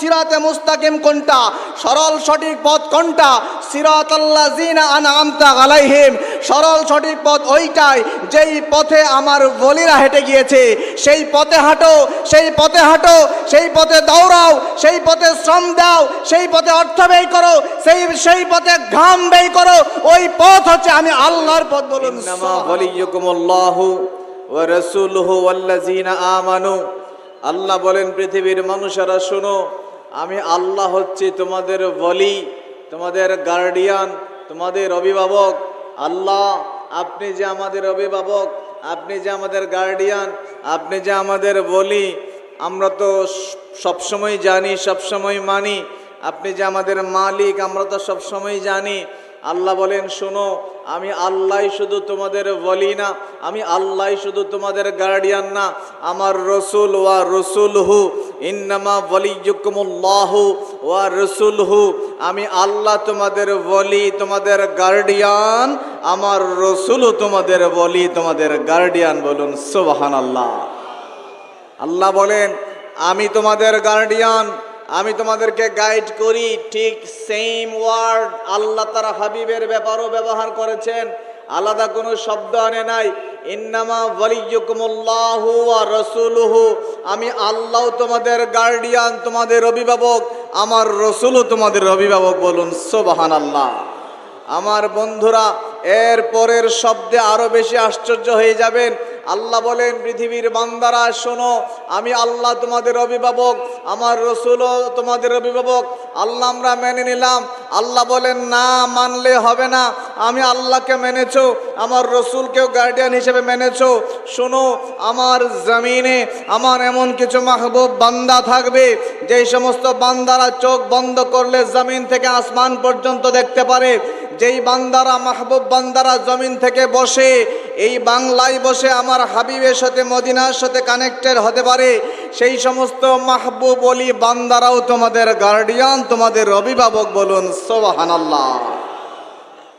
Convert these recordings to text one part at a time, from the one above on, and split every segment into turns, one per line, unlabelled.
সিরাতে মুস্তাকিম কোনটা? সরল সঠিক পথ কোনটা? সিরাত আল্লাহ জিনা আনআমতা আলাইহিম। সরল সঠিক পথ ওইটাই যেই পথে আমার বলিরা হেঁটে গিয়েছে। সেই পথে হাঁটো সেই পথে হাঁটো সেই পথে দৌড়াও সেই পথে শ্রম দাও সেই পথে অর্থ ব্যয় করো সেই সেই পথে ঘাম ব্যয় করো ওই পথ হচ্ছে আমি আল্লাহর পথ বলুন
আল্লাহ বলেন পৃথিবীর মানুষেরা শোনো আমি আল্লাহ হচ্ছি তোমাদের বলি তোমাদের গার্ডিয়ান তোমাদের অভিভাবক। আল্লাহ, আপনি যে আমাদের অভিভাবক, আপনি যে আমাদের গার্ডিয়ান আপনি যে আমাদের বলি আমরা তো সবসময় জানি, সবসময় মানি। আপনি যে আমাদের মালিক, আমরা তো সবসময় জানি। আল্লাহ বলেন, শোনো আমি আল্লাহ শুধু তোমাদের বলি না, আমি আল্লাহ শুধু তোমাদের গার্ডিয়ান না, আমার রসুল ওয়া রসুল হু ইন্নামা বলিযুকুমুল্লাহ ওয়া রসুল হু আমি আল্লাহ তোমাদের বলি তোমাদের গার্ডিয়ান আমার রসুলও তোমাদের বলি তোমাদের গার্ডিয়ান বলুন সুবাহান আল্লাহ আল্লাহ বলেন, আমি তোমাদের গার্ডিয়ান আমি তোমাদেরকে গাইড করি, ঠিক সেম ওয়ার্ড আল্লাহ তারা হাবিবের ব্যাপারও ব্যবহার করেছেন। আলাদা কোনো শব্দ আনে নাই। ইন্নামা ওয়ালিয়ুকুমুল্লাহু ওয়া রাসূলুহু। আমি আল্লাহ তোমাদের গার্ডিয়ান তোমাদের অভিভাবক, আমার রসুলও তোমাদের অভিভাবক বলুন, সুবহানাল্লাহ। আমার বন্ধুরা, এর পরের শব্দে আরও বেশি আশ্চর্য হয়ে যাবেন। আল্লাহ বলেন পৃথিবীর বান্দারা শোনো আমি আল্লাহ তোমাদের অভিভাবক আমার রসুলও তোমাদের অভিভাবক আল্লাহ আমরা মেনে নিলাম। আল্লাহ বলেন, না মানলে হবে না। আমি আল্লাহকে মেনেছো, আমার রসুলকেও গার্ডিয়ান হিসেবে মেনেছো। শোনো, আমার জমিনে আমার এমন কিছু মাহবুব বান্দা থাকবে, যেই সমস্ত বান্দারা চোখ বন্ধ করলে জমিন থেকে আসমান পর্যন্ত দেখতে পারে। যেই বান্দারা, মাহবুব বান্দারা জমিন থেকে বসে, এই বাংলায় বসে আমার হাবিবের সাথে, মদিনার সাথে কানেক্টেড হতে পারে। সেই সমস্ত মাহবুব অলি বান্দারাও তোমাদের গার্ডিয়ান তোমাদের অভিভাবক বলুন, সোবাহানাল্লাহ।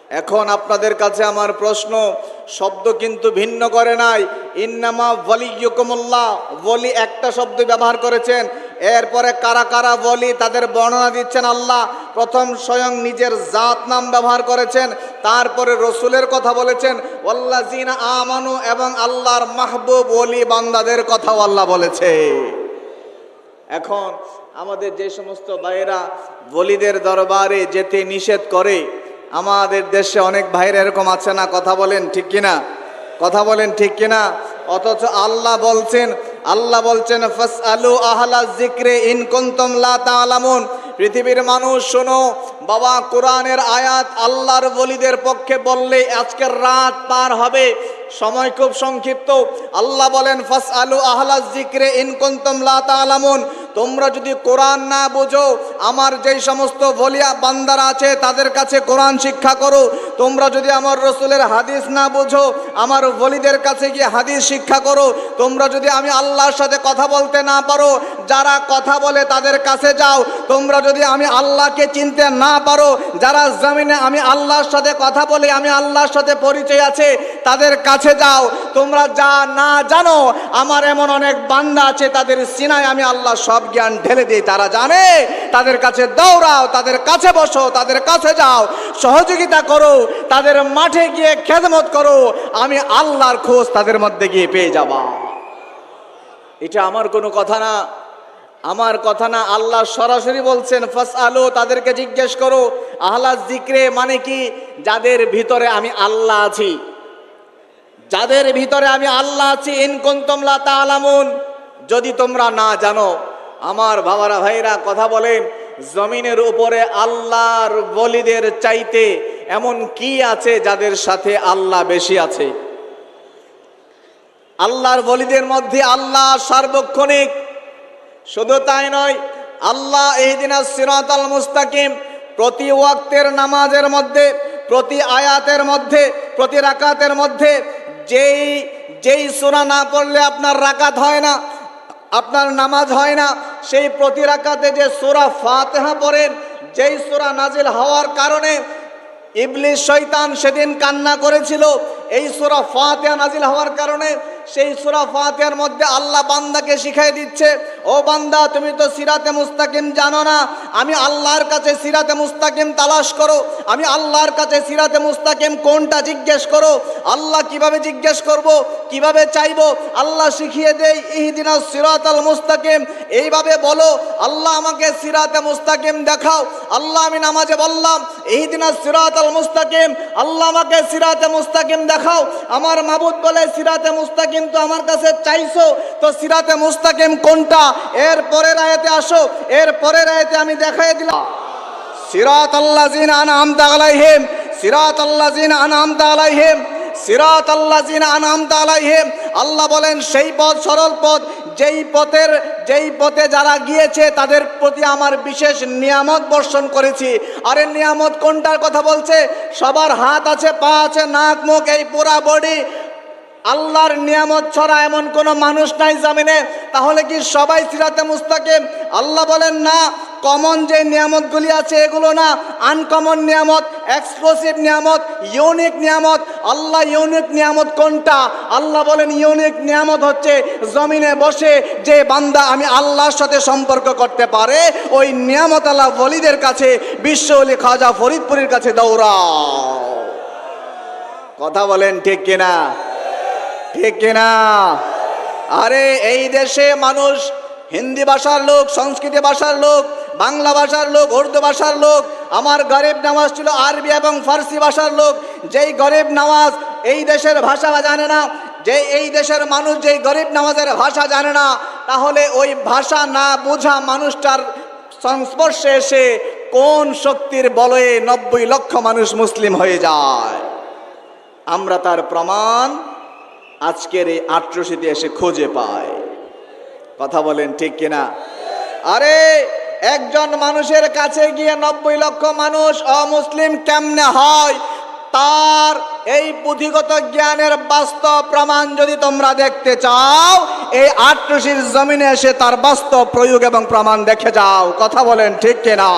এখন আপনাদের কাছে আমার প্রশ্ন, শব্দ কিন্তু ভিন্ন করে নাই। ইন্নামা বলি ওয়ালিয়ুকুমুল্লাহ বলি একটা শব্দ ব্যবহার করেছেন। এরপরে কারা কারা বলি তাদের বর্ণনা দিচ্ছেন আল্লাহ। প্রথম স্বয়ং নিজের জাত নাম ব্যবহার করেছেন, তারপরে রসুলের কথা বলেছেন। ওয়াল্লাজিনা আমানু এবং আল্লাহর মাহবুব ওলি বান্দাদের কথাও আল্লাহ বলেছে। এখন আমাদের যে সমস্ত ভাইয়েরা বলিদের দরবারে যেতে নিষেধ করে, আমাদের দেশে অনেক ভাইরা এরকম আছে না? কথা বলেন ঠিক কিনা? কথা বলেন ঠিক কিনা? অথচ আল্লাহ বলছেন আল্লাহ বলছেন ফাস আলু আহলা জিক্রে ইন কুনতুম লা পৃথিবীর মানুষ, শোনো, বাবা, কোরআনের আয়াত আল্লাহর বলিদের পক্ষে বললে আজকের রাত পার হবে, সময় খুব সংক্ষিপ্ত। আল্লাহ বলেন ফাস আলু আহলা জিক্রে ইন কুনতুম লা তোমরা যদি কোরআন না বোঝো, আমার যেই সমস্ত ভলিয়া বান্দারা আছে, তাদের কাছে কোরআন শিক্ষা করো। তোমরা যদি আমার রসুলের হাদিস না বোঝো, আমার বলিদের কাছে গিয়ে হাদিস শিক্ষা করো। তোমরা যদি আমি আল্লাহর সাথে কথা বলতে না পারো যারা কথা বলে তাদের কাছে যাও। তোমরা যদি আমি আল্লাহকে চিনতে না পারো, যারা জমিনে আমি আল্লাহর সাথে কথা বলে, আমি আল্লাহর সাথে পরিচয় আছে, তাদের কাছে যাও। তোমরা যা না জানো, আমার এমন অনেক বান্দা আছে, তাদের সিনায় আমি আল্লাহ সব জ্ঞান ঢেলে দিই। তারা জানে, তাদের কাছে দৌড়াও, তাদের কাছে বসো, তাদের কাছে যাও। সহযোগিতা করো, তাদের মাঠে গিয়ে খেদমত করো। আমি আল্লাহর খোঁজ তাদের মধ্যে গিয়ে পেয়ে যাবা। এটা আমার কোনো কথা না। আমার কথা না আল্লাহ সরাসরি বলছেন ফাস আলো তাদেরকে জিজ্ঞেস করো, আহ্লা জিক্রে মানে কি? যাদের ভিতরে আমি আল্লাহ আছি। যাদের ভিতরে আমি আল্লাহ আছি ইনকুন্তমলা তালামুন যদি তোমরা না জানো, আমার বাবারা, ভাইরা, কথা বলেন, জমিনের উপরে আল্লাহর বলিদের চাইতে এমন কি আছে যাদের সাথে আল্লাহ বেশি আছে? আল্লাহর বলিদের মধ্যে আল্লাহ সার্বক্ষণিক শুধু তাই নয়, আল্লাহ এহদিনা সিরাত আল মুস্তাকিম প্রতি ওয়াক্তের নামাজের মধ্যে, প্রতি আয়াতের মধ্যে, প্রতি রাকাতের মধ্যে যেই যেই সোনা না পড়লে আপনার রাকাত হয় না, আপনার নামাজ হয় না, সেই প্রতি রাকাতে যে সোরা ফাতেহা পড়েন, যেই সোরা নাজিল হওয়ার কারণে ইবলিস শৈতান সেদিন কান্না করেছিল এই সূরা ফাতিহা নাজিল হওয়ার কারণে সেই সূরা ফাতিহার মধ্যে আল্লাহ বান্দাকে শিখাই দিচ্ছে, ও বান্দা, তুমি তো সিরাতে মুস্তাকিম জানো না। আমি আল্লাহর কাছে সিরাতে মুস্তাকিম তালাশ করো। আমি আল্লাহর কাছে সিরাতে মুস্তাকিম কোনটা জিজ্ঞেস করো? আল্লাহ কীভাবে জিজ্ঞেস করব? কীভাবে চাইব? আল্লাহ শিখিয়ে দেই, ইহদিনা সিরাতাল মুস্তাকিম। এইভাবে বলো, আল্লাহ আমাকে সিরাতে মুস্তাকিম দেখাও। আল্লাহ আমি নামাজে বললাম, ইহদিনা সিরাতাল মুস্তাকিম। আল্লাহ আমাকে সিরাতে মুস্তাকিম দেখাও। আমার মাবুদ বলে, সিরাতে মুস্তাকিম তো আমার কাছে চাইছো, তো সিরাতে মুস্তাকিম কোনটা? এর পরের আয়াতে আসো। এর পরের আয়াতে আমি দেখাই দিলাম। সিরাত আল্লাজিন আনাম দালাইহেম সিরাত আল্লাজিন আনাম দালাইহেম সিরাত আল্লাজিন আনাম দালাইহেম আল্লাহ বলেন, সেই পথ সরল পথ যেই পথের, যেই পথে যারা গিয়েছে, তাদের প্রতি আমার বিশেষ নিয়ামত বর্ষণ করেছি। আরে নিয়ামত কোনটার কথা বলছে? সবার হাত আছে, পা আছে, নাক, মুখ, এই পুরা বডি। আল্লাহর নিয়ামত ছড়া এমন কোনো মানুষ নাই জামিনে। তাহলে কি সবাই সিরাতে মুস্তাকিম? আল্লাহ বলেন, না কমন যে নিয়ামতগুলি আছে এগুলো না আনকমন নিয়ামত এক্সক্লুসিভ নিয়ামত ইউনিক নিয়ামত। আল্লাহ ইউনিক নিয়ামত কোনটা? আল্লাহ বলেন ইউনিক নিয়ামত হচ্ছে জমিনে বসে যে বান্দা আমি আল্লাহর সাথে সম্পর্ক করতে পারে, ওই নিয়ামত আল্লাহ বলিদের কাছে, বিশ্ব অলি খাজা ফরিদপুরের কাছে দৌড়াও। কথা বলেন ঠিক কিনা? ঠিক কিনা? আরে এই দেশে মানুষ হিন্দি ভাষার লোক, সংস্কৃত ভাষার লোক বাংলা ভাষার লোক, উর্দু ভাষার লোক, আমার গরিব নামাজ ছিল আরবি এবং ফার্সি ভাষার লোক। যেই গরিব নামাজ এই দেশের ভাষা জানে না, যে এই দেশের মানুষ যেই গরিব নামাজের ভাষা জানে না, তাহলে ওই ভাষা না বোঝা মানুষটার সংস্পর্শে এসে কোন শক্তির বলয়ে নব্বই লক্ষ মানুষ মুসলিম হয়ে যায়। আমরা তার প্রমাণ আজকের এই আট্রসিতে এসে খুঁজে পায় কথা বলেন ঠিক কিনা? আরে একজন মানুষের কাছে গিয়ে নব্বই লক্ষ মানুষ অমুসলিম কেমনে হয়? তার এই পুঁথিগত জ্ঞানের বাস্তব প্রমাণ যদি তোমরা দেখতে চাও, এই আট্রসির জমিনে এসে তার বাস্তব প্রয়োগ এবং প্রমাণ দেখে যাও। কথা বলেন ঠিক কিনা?